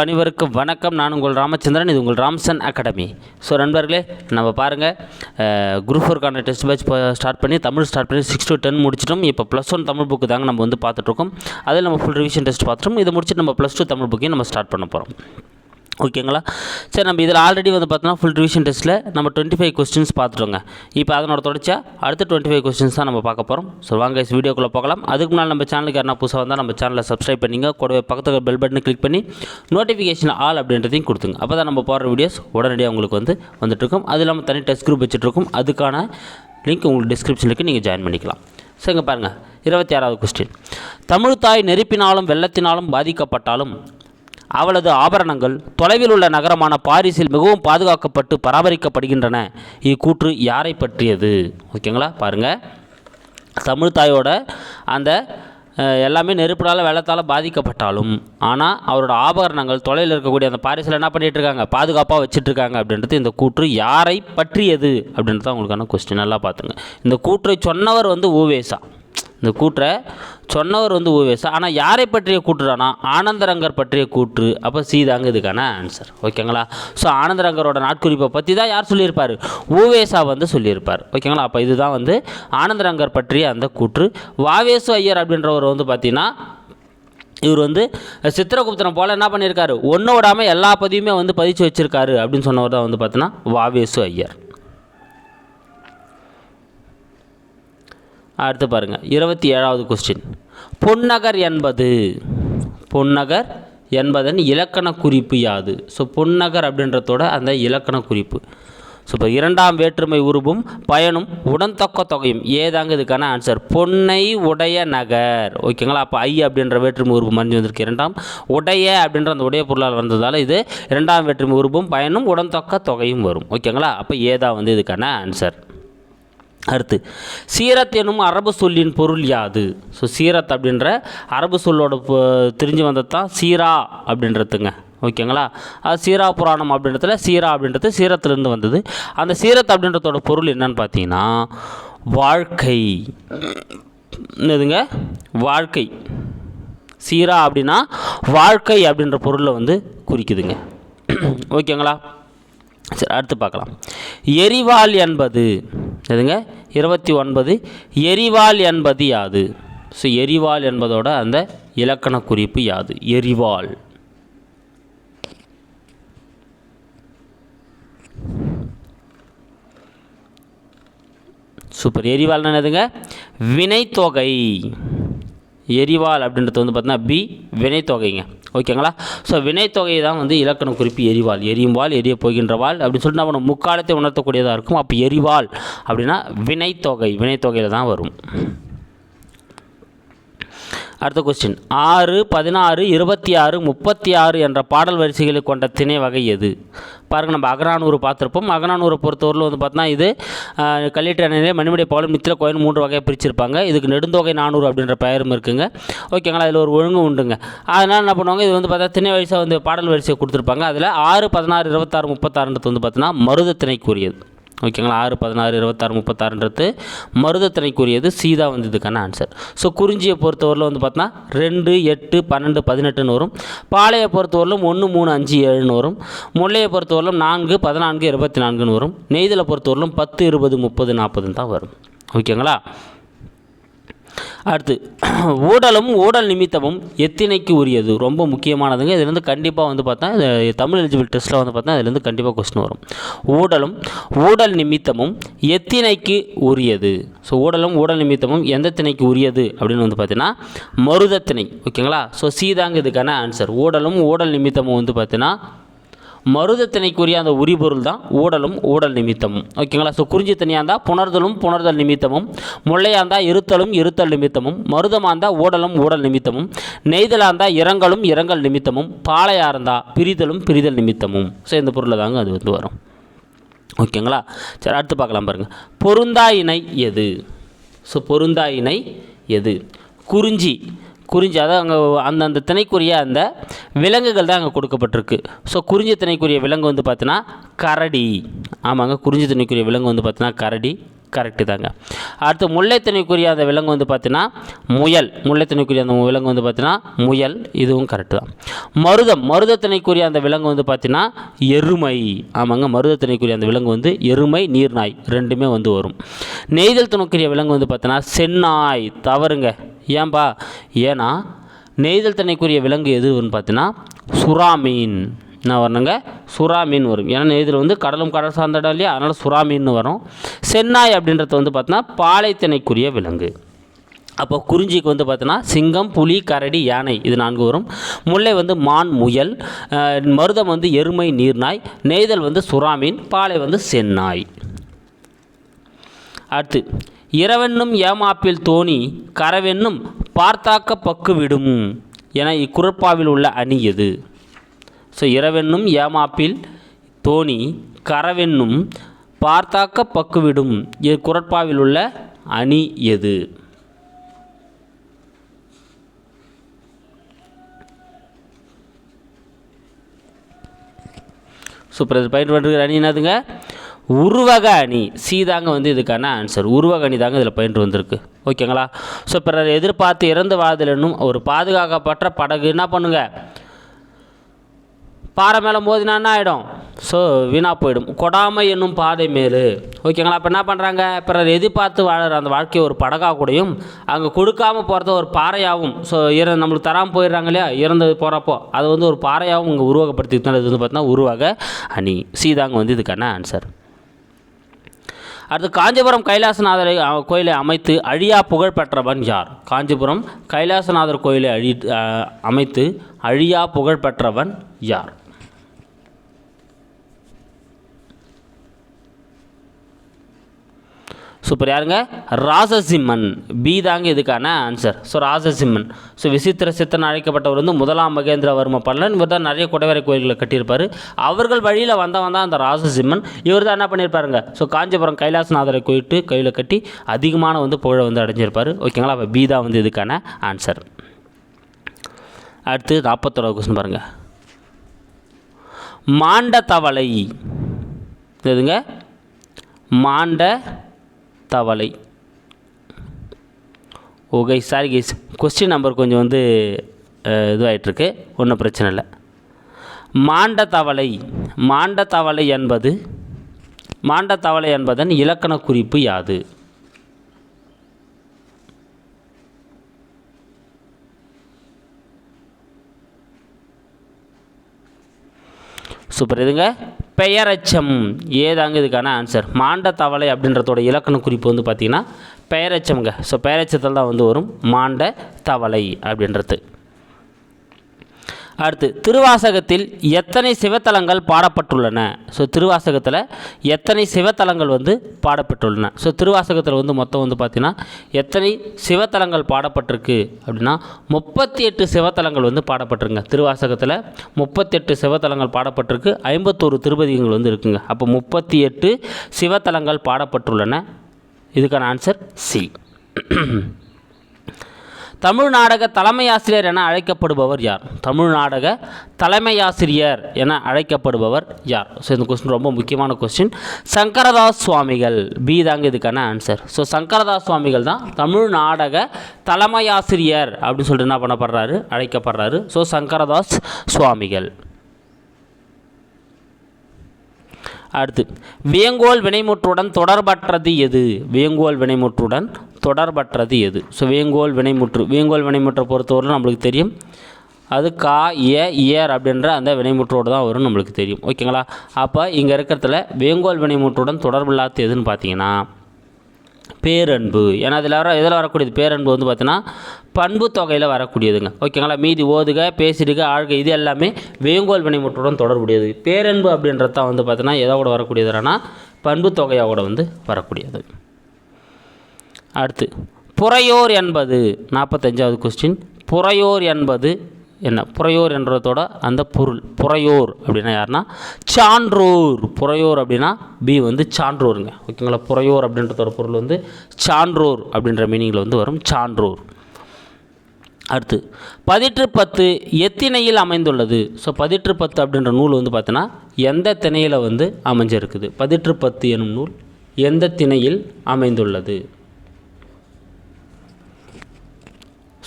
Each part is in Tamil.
அனைவருக்கும் வணக்கம். நான் உங்கள் ராமச்சந்திரன் இது உங்கள் ராம்சன் அகாடமி. ஸோ நண்பர்களே நம்ம பாருங்கள் குரூப் ஃபோர்க்கான டெஸ்ட் பேட்ச் ஸ்டார்ட் பண்ணி தமிழ் ஸ்டார்ட் பண்ணி சிக்ஸ் டு டென் முடிச்சிட்டோம். இப்போ ப்ளஸ் ஒன் தமிழ் புக்கு தாங்க நம்ம வந்து பார்த்துட்ருக்கோம் அதில் நம்ம ஃபுல் ரிவிஷன் டெஸ்ட் பார்த்துட்டோம். இதை முடிச்சுட்டு நம்ம ப்ளஸ் டூ தமிழ் புக்கையும் நம்ம ஸ்டார்ட் பண்ண போகிறோம் ஓகேங்களா? சரி நம்ம இதில் ஆல்ரெடி வந்து பார்த்தோன்னா ஃபுல் ரிவிஷன் டெஸ்ட்டில் நம்ம டுவெண்ட்டி ஃபைவ் கொஸ்டின்ஸ் பார்த்துட்டோங்க. இப்போ அதனோட தொடர்ச்சியாக அடுத்த டுவெண்ட்டி ஃபைவ் கொஸ்டின்ஸ் தான் நம்ம பார்க்க போகிறோம் ஸோ வாங்க இஸ் வீடியோக்குள்ளே பார்க்கலாம் அதுக்கு முன்னால் நம்ம சேனலுக்கு யாரா புதுசாக வந்தால் நம்ம சேனலை சப்ஸ்கிரைப் பண்ணிங்க. கூடவே பக்கத்தில் பெல் பட்டனை கிளிக் பண்ணி நோட்டிஃபிகேஷன் ஆல் அப்படின்றதையும் கொடுத்துங்க. அப்போ தான் நம்ம போடுற வீடியோஸ் உடனடியாக உங்களுக்கு வந்து வந்துட்டுருக்கும் அது இல்லாமல் தனி டெஸ்ட் குரூப் வச்சுட்ருக்கும் அதுக்கான லிங்க் உங்களுக்கு டிஸ்கிரிப்ஷனுக்கு நீங்கள் ஜாயின் பண்ணிக்கலாம். சரிங்க பாருங்கள் இருபத்தி ஆறாவது கொஸ்டின் தமிழ் தாய் நெருப்பினாலும் வெள்ளத்தினாலும் பாதிக்கப்பட்டாலும் அவளது ஆபரணங்கள் தொலைவில் உள்ள நகரமான பாரிஸில் மிகவும் பாதுகாக்கப்பட்டு பராமரிக்கப்படுகின்றன. இக்கூற்று யாரை பற்றியது? ஓகேங்களா? பாருங்கள் தமிழ் தாயோட அந்த எல்லாமே நெருப்பினால் வெள்ளத்தால் பாதிக்கப்பட்டாலும் ஆனால் அவரோட ஆபரணங்கள் தொலைவில் இருக்கக்கூடிய அந்த பாரிஸில் என்ன பண்ணிகிட்ருக்காங்க பாதுகாப்பாக வச்சுட்ருக்காங்க அப்படின்றது இந்த கூற்று யாரை பற்றியது அப்படின்றது உங்களுக்கான கொஸ்டின் நல்லா பார்த்துங்க இந்த கூற்றை சொன்னவர் வந்து ஓவேசா. இந்த கூற்றை சொன்னவர் வந்து ஓவியஸ் ஆனால் யாரை பற்றிய கூற்றுறானா? ஆனந்தரங்கர் பற்றிய கூற்று. அப்போ சீதாங்க இதுக்கான ஆன்சர் ஓகேங்களா? ஸோ ஆனந்தரங்கரோட நாட்குறிப்பை பற்றி தான் யார் சொல்லியிருப்பார்? ஓவேசா வந்து சொல்லியிருப்பார். ஓகேங்களா? அப்போ இதுதான் வந்து ஆனந்தரங்கர் பற்றிய அந்த கூற்று. வாவேசு ஐயர் அப்படின்றவர் வந்து பார்த்தீங்கன்னா இவர் வந்து சித்திரகுப்தனை போல் என்ன பண்ணியிருக்காரு? ஒன்று விடாமல் எல்லா பதியுமே வந்து பதிச்சு வச்சுருக்காரு அப்படின்னு சொன்னவர் தான் வந்து பார்த்தீங்கன்னா வாவேசு ஐயர். அடுத்து பாருங்கள் இருபத்தி ஏழாவது கொஸ்டின் பொன்னகர் என்பது பொன்னகர் என்பதன் இலக்கண குறிப்பு யாது? ஸோ பொன்னகர் அப்படின்றதோட அந்த இலக்கண குறிப்பு. ஸோ இப்போ இரண்டாம் வேற்றுமை உருவும் பயனும் உடன்தொக்க தொகையும். ஏதாங்க இதுக்கான ஆன்சர் பொன்னை உடைய நகர். ஓகேங்களா அப்போ ஐ அப்படின்ற வேற்றுமை உருவு மறைஞ்சு வந்திருக்கு. இரண்டாம் உடைய அப்படின்ற அந்த உடைய பொருளால் வந்ததால் இது இரண்டாம் வேற்றுமை உருவும் பயனும் உடன்தொக்க தொகையும் வரும். ஓகேங்களா அப்போ ஏதா வந்து இதுக்கான ஆன்சர் அடுத்து சீரத் எனும் அரபு சொல்லின் பொருள் யாது? ஸோ சீரத் அப்படின்ற அரபு சொல்லோட தெரிஞ்சு வந்தது தான் சீரா அப்படின்றதுங்க. ஓகேங்களா? அது சீரா புராணம் அப்படின்றதுல சீரா அப்படின்றது சீரத்துலேருந்து வந்தது. அந்த சீரத் அப்படின்றதோட பொருள் என்னன்னு பார்த்தீங்கன்னா வாழ்க்கை. என்னதுங்க? வாழ்க்கை. சீரா அப்படின்னா வாழ்க்கை அப்படின்ற பொருளை வந்து குறிக்குதுங்க. ஓகேங்களா? சரி அடுத்து பார்க்கலாம். எரிவாள் என்பது எதுங்க இருபத்தி ஒன்பது எரிவாள் என்பது யாது? ஸோ எரிவாள் என்பதோட அந்த இலக்கண குறிப்பு யாது? எரிவாள். சூப்பர் எரிவாள்னா என்னதுங்க? வினைத்தொகை. எரிவாள் அப்படின்றது வந்து பார்த்தீங்கன்னா பி வினைத்தொகைங்க. ஓகேங்களா? ஸோ வினைத்தொகை தான் வந்து இலக்கண குறிப்பு எரிவாள் எரியும் வாள் எரிய போகின்ற வாள் அப்படின்னு சொல்லிட்டு நம்ம முக்காலத்தை உணர்த்தக்கூடியதாக இருக்கும் அப்போ எரிவாள் அப்படின்னா வினைத்தொகை வினைத்தொகையில் தான் வரும். அடுத்த கொஸ்டின் ஆறு பதினாறு இருபத்தி ஆறு முப்பத்தி ஆறு என்ற பாடல் வரிசைகளை கொண்ட திணை வகை எது? பாருங்கள் நம்ம அகரானூர் பார்த்துருப்போம். அகரானூரை பொறுத்தவரையில் வந்து பார்த்தோன்னா இது கல்லிட்டணிலே மணிமடை பாலும் நித்தில கோயில் மூன்று வகையாக பிரிச்சிருப்பாங்க. இதுக்கு நெடுந்தொகை நானூறு அப்படின்ற பெயரும் இருக்குங்க. ஓகேங்களா அதில் ஒரு ஒழுங்கு உண்டுங்க. அதனால் என்ன பண்ணுவாங்க இது வந்து பார்த்தா திணை வரிசை வந்து பாடல் வரிசையை கொடுத்துருப்பாங்க. அதில் ஆறு பதினாறு இருபத்தாறு முப்பத்தாறுன்றது வந்து பார்த்தீங்கன்னா மருத திணைக்குரியது ஓகேங்களா? ஆறு பதினாறு இருபத்தாறு முப்பத்தாறுன்றது மருதத்தினைக்குரியது சீதா வந்து இதுக்கான ஆன்சர் ஸோ குறிஞ்சியை பொறுத்தவரையில் வந்து பார்த்தோன்னா ரெண்டு எட்டு பன்னெண்டு பதினெட்டுன்னு வரும். பாளையை பொறுத்தவரையிலும் ஒன்று மூணு அஞ்சு ஏழுன்னு வரும். முல்லையை பொறுத்தவரையிலும் நான்கு பதினான்கு இருபத்தி நான்குன்னு வரும். நெய்தலை பொறுத்தவரையிலும் பத்து இருபது முப்பது நாற்பதுன்னு தான் வரும். ஓகேங்களா? அடுத்து ஊடலும் ஊடல் நிமித்தமும் எத்தினைக்கு உரியது. ரொம்ப முக்கியமானதுங்க. இதுலேருந்து கண்டிப்பாக வந்து பார்த்தா தமிழ் எலிஜிபிள் டெஸ்ட்டில் வந்து பார்த்தா இதுலேருந்து கண்டிப்பாக கொஸ்டின் வரும். ஊடலும் ஊடல் நிமித்தமும் எத்தினைக்கு உரியது. ஸோ ஊடலும் ஊடல் நிமித்தமும் எந்த திணைக்கு உரியது அப்படின்னு வந்து பார்த்தீங்கன்னா மருதத்திணை. ஓகேங்களா ஸோ சீதாங்க இதுக்கான ஆன்சர் ஊடலும் ஊடல் நிமித்தமும் வந்து பார்த்தீங்கன்னா மருதத்திணைக்குரிய அந்த உரிபொருள் தான் ஊடலும் ஊடல் நிமித்தமும். ஓகேங்களா? ஸோ குறிஞ்சி தனியாக இருந்தால் புணர்தலும் புணர்தல் நிமித்தமும் முல்லையாக இருந்தால் இருத்தலும் இருத்தல் நிமித்தமும் மருதமாக இருந்தால் ஊடலும் ஊடல் நிமித்தமும் நெய்தலாக இருந்தால் இரங்கலும் இரங்கல் நிமித்தமும் பாலையாக இருந்தால் பிரிதலும் பிரிதல் நிமித்தமும். ஸோ இந்த பொருளை தாங்க அது வந்து வரும். ஓகேங்களா? சரி அடுத்து பார்க்கலாம் பாருங்கள் பொருந்தா இணை எது? ஸோ பொருந்தா இணை எது? குறிஞ்சி. குறிஞ்சி அதாவது அங்கே அந்த அந்த திணைக்குரிய அந்த விலங்குகள் தான் அங்கே கொடுக்கப்பட்டிருக்கு. ஸோ குறிஞ்சி திணைக்குரிய விலங்கு வந்து பார்த்தீங்கன்னா கரடி. ஆமாங்க குறிஞ்சி திணைக்குரிய விலங்கு வந்து பார்த்தீங்கன்னா கரடி. கரெக்டு தாங்க. அடுத்து முல்லைத்தனிக்குரிய அந்த விலங்கு வந்து பார்த்தீங்கன்னா முயல். முல்லைத்தனிக்குரிய அந்த விலங்கு வந்து பார்த்தீங்கன்னா முயல். இதுவும் கரெக்டு தான். மருதம். மருதத்தினைக்குரிய அந்த விலங்கு வந்து பார்த்தீங்கன்னா எருமை. ஆமாங்க மருதத்தினைக்குரிய அந்த விலங்கு வந்து எருமை நீர்நாய் ரெண்டுமே வந்து வரும். நெய்தல் துணைக்குரிய விலங்கு வந்து பார்த்தீங்கன்னா செந்நாய் தவறுங்க. ஏன்பா? ஏன்னா நெய்தல் திணைக்குரிய விலங்கு எதுன்னு பார்த்தீங்கன்னா சுறா மீன். என்ன வரணுங்க? சுறா மீன் வரும். ஏன்னா இதில் வந்து கடலும் கடல் சார்ந்த இடம் இல்லையா? அதனால் சுறா மீன் வரும். சென்னாய் அப்படின்றது வந்து பார்த்தீங்கன்னா பாலைத்திணைக்குரிய விலங்கு. அப்போ குறிஞ்சிக்கு வந்து பார்த்தோன்னா சிங்கம் புலி கரடி யானை இது நான்கு வரும். முல்லை வந்து மான் முயல் மருதம் வந்து எருமை நீர்நாய் நெய்தல் வந்து சுறா மீன் பாலை வந்து செந்நாய் அடுத்து இரவென்னும் ஏமாப்பில் தோணி கரவென்னும் பார்த்தாக்க பக்கு விடும் என இக்குறப்பாவில் உள்ள அணி எது? ஸோ இரவென்னும் ஏமாப்பில் தோணி கரவென்னும் பார்த்தாக்க பக்குவிடும். விடும் இக்குறப்பாவில் உள்ள அணி எது? சூப்பர் இது பயிர் பண்ணுற அணி என்னதுங்க? உருவக அணி. சி தாங்க வந்து இதுக்கான ஆன்சர் உருவக அணி தாங்க இதில் பயின்று வந்திருக்கு. ஓகேங்களா? ஸோ பிறர் எதிர்பார்த்து இறந்து வாதில் என்னும் ஒரு பாதுகாக்கப்பட்ட படகு. என்ன பண்ணுங்கள் பாறை மேலே மோதினா என்ன ஆகிடும் ஸோ வீணாக போயிடும். கொடாமை என்னும் பாதை மேலு. ஓகேங்களா? அப்போ என்ன பண்ணுறாங்க பிறர் எதிர்பார்த்து வாழற அந்த வாழ்க்கையை ஒரு படகா கூடயும் அங்கே கொடுக்காமல் போகிறத ஒரு பாறையாகவும் ஸோ இற நம்மளுக்கு தராமல் போயிடுறாங்க இல்லையா? இறந்து போகிறப்போ அது வந்து ஒரு பாறையாகவும் இங்கே உருவகப்படுத்திக்கிட்டு இது வந்து பார்த்தீங்கன்னா உருவாக அணி. சீதாங்க வந்து இதுக்கான ஆன்சர் அடுத்து காஞ்சிபுரம் கைலாசநாதர் கோயிலை அமைத்து அழியா புகழ் பெற்றவன் யார்? காஞ்சிபுரம் கைலாசநாதர் கோயிலை அழி அமைத்து அழியா புகழ் பெற்றவன் யார்? சூப்பர். யாருங்க? ராசசிம்மன் பி தாங்க இதுக்கான ஆன்சர் ஸோ ராசசிம்மன் ஸோ விசித்திர சித்தன் அழைக்கப்பட்டவர் வந்து முதலாம் மகேந்திரவர்ம பல்லன். இவர் தான் நிறைய குடைவரை கோயில்களை கட்டியிருப்பார். அவர்கள் வழியில் வந்தவன் தான் அந்த ராசசிம்மன் இவர் தான் என்ன பண்ணியிருப்பாருங்க? ஸோ காஞ்சிபுரம் கைலாசநாதரை கோயிட்டு கையில் கட்டி அதிகமான வந்து புகழை வந்து அடைஞ்சிருப்பார். ஓகேங்களா அப்போ பி தான் வந்து இதுக்கான ஆன்சர் அடுத்து நாற்பத்தோட கொஸ்டின் பாருங்கள் மாண்ட தவளை எதுங்க? மாண்ட தவளை. Okay sorry guys question number கொஞ்சம் வந்து இதுவாகிட்டுருக்கு ஒன்றும் பிரச்சனை இல்லை. மாண்ட தவளை. மாண்ட தவளை என்பது மாண்ட தவளை என்பதன் இலக்கண குறிப்பு யாது? சூப்பர் இதுங்க. பெயரச்சம். ஏதாங்க இதுக்கான ஆன்சர் மாண்ட தவளை அப்படின்றதோட இலக்கண குறிப்பு வந்து பார்த்திங்கன்னா பெயரச்சம்ங்க. ஸோ பெயரச்சத்தில் தான் வந்து வரும். மாண்ட தவளை அப்படின்றது. அடுத்து திருவாசகத்தில் எத்தனை சிவத்தலங்கள் பாடப்பட்டுள்ளன? ஸோ திருவாசகத்தில் எத்தனை சிவத்தலங்கள் வந்து பாடப்பட்டுள்ளன? ஸோ திருவாசகத்தில் வந்து மொத்தம் வந்து பார்த்திங்கன்னா எத்தனை சிவத்தலங்கள் பாடப்பட்டிருக்கு? அப்படின்னா முப்பத்தி எட்டு சிவத்தலங்கள் வந்து பாடப்பட்டிருங்க திருவாசகத்தில் முப்பத்தெட்டு சிவத்தலங்கள் பாடப்பட்டிருக்கு. ஐம்பத்தோரு திருப்பதிகங்கள் வந்து இருக்குங்க. அப்போ முப்பத்தி எட்டு சிவத்தலங்கள் பாடப்பட்டுள்ளன. இதுக்கான ஆன்சர் சி தமிழ் நாடக தலைமை ஆசிரியர் என அழைக்கப்படுபவர் யார்? தமிழ் நாடக தலைமையாசிரியர் என அழைக்கப்படுபவர் யார்? ஸோ இந்த கொஸ்டின் ரொம்ப முக்கியமான கொஸ்டின் சங்கரதாஸ் சுவாமிகள். பி தாங்க இதுக்கான ஆன்சர் ஸோ சங்கரதாஸ் சுவாமிகள் தான் தமிழ் நாடக தலைமையாசிரியர் அப்படின்னு சொல்லிட்டு என்ன பண்ணப்படுறாரு? அழைக்கப்படுறாரு. ஸோ சங்கரதாஸ் சுவாமிகள். அடுத்து வேங்கோல் வினைமுற்றுடன் தொடர்பற்றது எது? வேங்கோல் வினைமுற்றுடன் தொடர்பற்றது எது? ஸோ வேங்கோல் வினைமுற்று. வேங்கோல் வினைமுற்றை பொறுத்தவரை நம்மளுக்கு தெரியும். அது கா ஏ ஏர் அப்படின்ற அந்த வினைமுற்றோடு தான் வரும் நம்மளுக்கு தெரியும். ஓகேங்களா அப்போ இங்கே இருக்கிறதுல வேங்கோல் வினைமுற்றுடன் தொடர்பு இல்லாத எதுன்னு பார்த்தீங்கன்னா பேரன்பு. ஏன்னா அதில் வர இதில் வரக்கூடியது பேரன்பு வந்து பார்த்தீங்கன்னா பண்பு தொகையில் வரக்கூடியதுங்க. ஓகேங்களா மீதி ஓதுக பேசிடுக ஆழ்க இது எல்லாமே வேங்கோல் வினைமுற்றுடன் தொடர்புடையது. பேரன்பு அப்படின்றது தான் வந்து பார்த்தீங்கன்னா எதோட வரக்கூடியதுனா பண்பு தொகையோட வந்து வரக்கூடியது. அடுத்து புறையோர் என்பது நாற்பத்தஞ்சாவது கொஸ்டின் புறையோர் என்பது என்ன? புறையோர் என்றதோட அந்த பொருள் புறையோர் அப்படின்னா யாருன்னா? சான்றோர். புறையோர் அப்படின்னா பி வந்து சான்றோருங்க. ஓகேங்களா? புறையோர் அப்படின்றதோட பொருள் வந்து சான்றோர் அப்படின்ற மீனிங்கில் வந்து வரும் சான்றோர். அடுத்து பதிற்று பத்து எத்திணையில் அமைந்துள்ளது? ஸோ பதிற்று பத்து அப்படின்ற நூல் வந்து பார்த்தீங்கன்னா எந்த திணையில் வந்து அமைஞ்சிருக்குது? பதிற்று பத்து எனும் நூல் எந்த திணையில் அமைந்துள்ளது?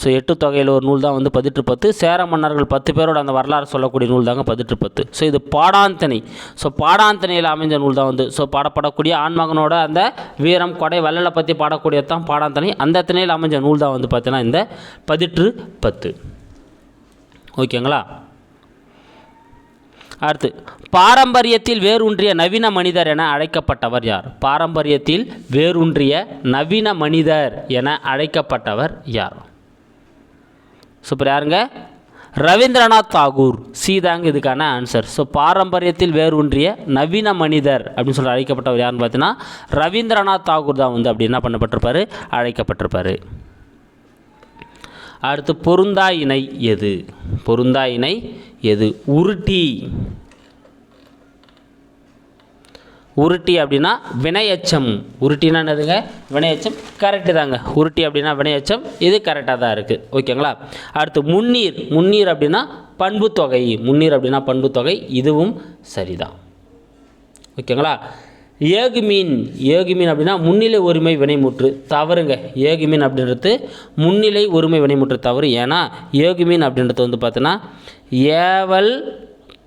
ஸோ எட்டு தொகையில் ஒரு நூல் தான் வந்து பதிற்று பத்து. சேர மன்னர்கள் பத்து பேரோட அந்த வரலாறு சொல்லக்கூடிய நூல் தாங்க பதிற்று பத்து. ஸோ இது பாடாந்தனை. ஸோ பாடாந்தனையில் அமைஞ்ச நூல் தான் வந்து. ஸோ பாடப்படக்கூடிய ஆண்மகனோட அந்த வீரம் கொடை வள்ளலை பற்றி பாடக்கூடியது தான் பாடாந்தனை. அந்த திணையில் அமைஞ்ச நூல் தான் வந்து பார்த்தீங்கன்னா இந்த பதிற்று பத்து. ஓகேங்களா? அடுத்து பாரம்பரியத்தில் வேரூன்றிய நவீன மனிதர் என அழைக்கப்பட்டவர் யார்? பாரம்பரியத்தில் வேரூன்றிய நவீன மனிதர் என அழைக்கப்பட்டவர் யார்? சூப்பர் யாருங்க? ரவீந்திரநாத் தாகூர். சீதாங்க இதுக்கான ஆன்சர் ஸோ பாரம்பரியத்தில் வேரூன்றிய நவீன மனிதர் அப்படின்னு சொல்லி அழைக்கப்பட்டவர் யாருன்னு பார்த்தீங்கன்னா ரவீந்திரநாத் தாகூர் தான் வந்து அப்படி என்ன பண்ணப்பட்டிருப்பார்? அழைக்கப்பட்டிருப்பார். அடுத்து பொருந்தா இணை எது? பொருந்தா இணை எது? உருட்டி. உருட்டி அப்படின்னா வினையச்சம். உருட்டினா என்னதுங்க? வினையச்சம் கரெக்டு தாங்க. உருட்டி அப்படின்னா வினையச்சம். இது கரெக்டாக தான் இருக்குது ஓகேங்களா? அடுத்து முன்னீர். முன்னீர் அப்படின்னா பண்புத்தொகை முன்னீர் அப்படின்னா பண்புத்தொகை இதுவும் சரிதான். ஓகேங்களா? ஏகுமீன். ஏகுமீன் அப்படின்னா முன்னிலை ஒருமை வினைமுற்று. தவறுங்க. ஏகுமீன் அப்படின்றது முன்னிலை ஒருமை வினைமுற்று தவறு. ஏன்னா ஏகுமீன் அப்படின்றது வந்து பார்த்தோன்னா ஏவல்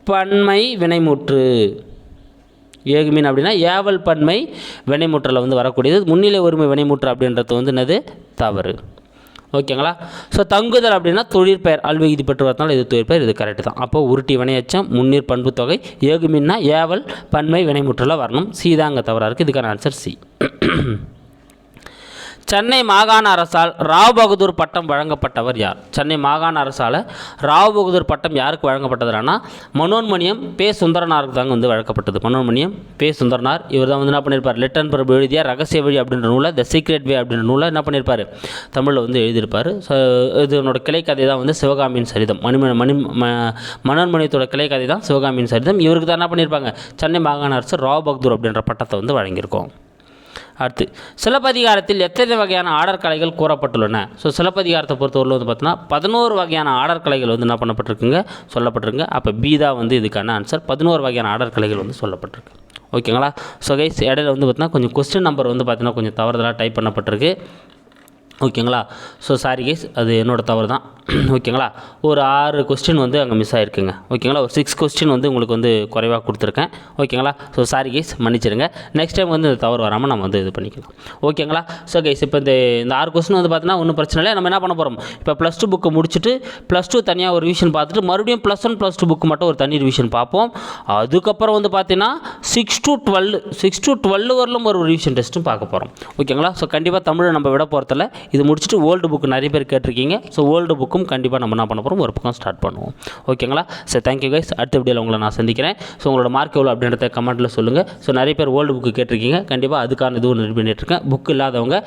பன்மை வினைமுற்று. ஏகுமீன் அப்படின்னா ஏவல் பன்மை வினைமுற்றலை வந்து வரக்கூடியது. முன்னிலை ஒருமை வினைமுற்று அப்படின்றது வந்து என்னது? தவறு. ஓகேங்களா? ஸோ தங்குதல் அப்படின்னா தொழிற்பெயர் அல்விகுதி பெற்று வரதுனால இது தொழிற்பெயர் இது கரெக்டு தான். அப்போ உருட்டி வினையச்சம் முன்னீர் பண்பு தொகை ஏகுமின்னா ஏவல் பன்மை வினைமுற்றில் வரணும். சி தாங்க தவறாக இருக்குது இதுக்கான ஆன்சர் சி சென்னை மாகாண அரசால் ராவ் பகதூர் பட்டம் வழங்கப்பட்டவர் யார்? சென்னை மாகாண அரசால் ராவ் பகதூர் பட்டம் யாருக்கு வழங்கப்பட்டதுனா மனோன்மணியம் பே சுந்தரனாருக்கு தாங்க வந்து வழங்கப்பட்டது. மனோன்மணியம் பே சுந்தரனார். இவர் தான் வந்து என்ன பண்ணியிருப்பார் லிட்டன் பிரபு எழுதிய ரகசிய வழி அப்படின்ற நூலை த சீக்ரெட் வே அப்படின்ற நூலை என்ன பண்ணியிருப்பார் தமிழில் வந்து எழுதியிருப்பார். ஸோ இதனோட கிளைக்கதை தான் வந்து சிவகாமியின் சரிதம். மணிம மணி ம மனோன்மணியத்தோட கிளைக்கதை தான் சிவகாமியின் சரிதம். இவருக்கு தான் என்ன பண்ணியிருப்பாங்க சென்னை மாகாண அரசு ராவ் பகதூர் அப்படின்ற பட்டத்தை வந்து வழங்கியிருக்கோம். அடுத்து சிலப்பதிகாரத்தில் எத்தனை வகையான ஆடர் கலைகள் கூறப்பட்டுள்ளன? ஸோ சிலப்பதிகாரத்தை பொறுத்தவரையில் வந்து பார்த்தீங்கன்னா பதினோரு வகையான ஆடர் கலைகள் வந்து என்ன பண்ணப்பட்டிருக்குங்க? சொல்லப்பட்டிருக்குங்க. அப்போ பி தான் வந்து இதுக்கான ஆன்சர் பதினோரு வகையான ஆடர் கலைகள் வந்து சொல்லப்பட்டிருக்கு. ஓகேங்களா ஸோ கைஸ் இடையில வந்து பார்த்தீங்கன்னா கொஞ்சம் கொஸ்டின் நம்பர் வந்து பார்த்தீங்கன்னா கொஞ்சம் தவறுதலாக டைப் பண்ணப்பட்டிருக்கு. ஓகேங்களா ஸோ சாரி கைஸ் அது என்னோட தவறு தான். ஓகேங்களா? ஒரு ஆறு கொஸ்டின் வந்து அங்கே மிஸ் ஆகிருக்குங்க ஓகேங்களா? ஒரு சிக்ஸ் கொஸ்டின் வந்து உங்களுக்கு வந்து குறைவாக கொடுத்துருக்கேன். ஓகேங்களா? ஸோ சாரி கைஸ் மன்னிச்சிடுங்க. நெக்ஸ்ட் டைம் வந்து இந்த தவறு வராமல் நம்ம வந்து இது பண்ணிக்கலாம். ஓகேங்களா? ஸோ கைஸ் இப்போ இந்த இந்த ஆறு கொஸ்டின் வந்து பார்த்தீங்கன்னா ஒன்றும் பிரச்சனை இல்லை. நம்ம என்ன பண்ண போகிறோம் இப்போ ப்ளஸ் டூ புக்கு முடிச்சுட்டு ப்ளஸ் டூ தனியாக ஒரு ரிவிஷன் பார்த்துட்டு மறுபடியும் plus one plus two book மட்டும் ஒரு தனி ரிவிஷன் பார்ப்போம். அதுக்கப்புறம் வந்து பார்த்தீங்கன்னா six to twelve six to twelve வரலும் ஒரு ரிவிஷன் டெஸ்ட்டும் பார்க்க போகிறோம் ஓகேங்களா? ஸோ கண்டிப்பாக தமிழை நம்ம விட போகிறதில்ல இது முடிச்சுட்டு ஓல்டு புக் நிறைய பேர் கேட்டிருக்கீங்க. ஸோ ஓல்டு புக்கும் கண்டிப்பாக நம்ம என்ன பண்ண போகிறோம் ஒரு பக்கம் ஸ்டார்ட் பண்ணுவோம். ஓகேங்களா ஸோ தேங்க்யூ கைஸ் அடுத்த வீடியோவில் உங்களை நான் சந்திக்கிறேன். ஸோ உங்களோட மார்க் எவ்வளோ அப்படின்றத கமெண்ட்டில் சொல்லுங்கள் ஸோ நிறைய பேர் ஓல்டு புக்கு கேட்டிருக்கீங்க. கண்டிப்பாக அதுக்கான இதுவும் ரெடி பண்ணிட்டுருக்கேன் புக் இல்லாதவங்க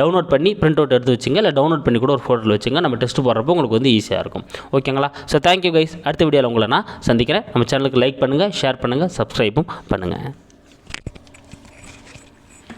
டவுன்லோட் பண்ணி பிரிண்ட் அவுட் எடுத்து வச்சுங்க இல்லை டவுன்லோட் பண்ணி கூட ஒரு ஃபோட்டோவில் வச்சுங்க நம்ம டெஸ்ட் போடுறப்போ உங்களுக்கு வந்து ஈஸியாக இருக்கும். ஓகேங்களா ஸோ தேங்க்யூ கைஸ் அடுத்த வீடியோவில் உங்களை நான் சந்திக்கிறேன். நம்ம சேனலுக்கு லைக் பண்ணுங்கள் ஷேர் பண்ணுங்கள் சப்ஸ்கிரைபும் பண்ணுங்கள்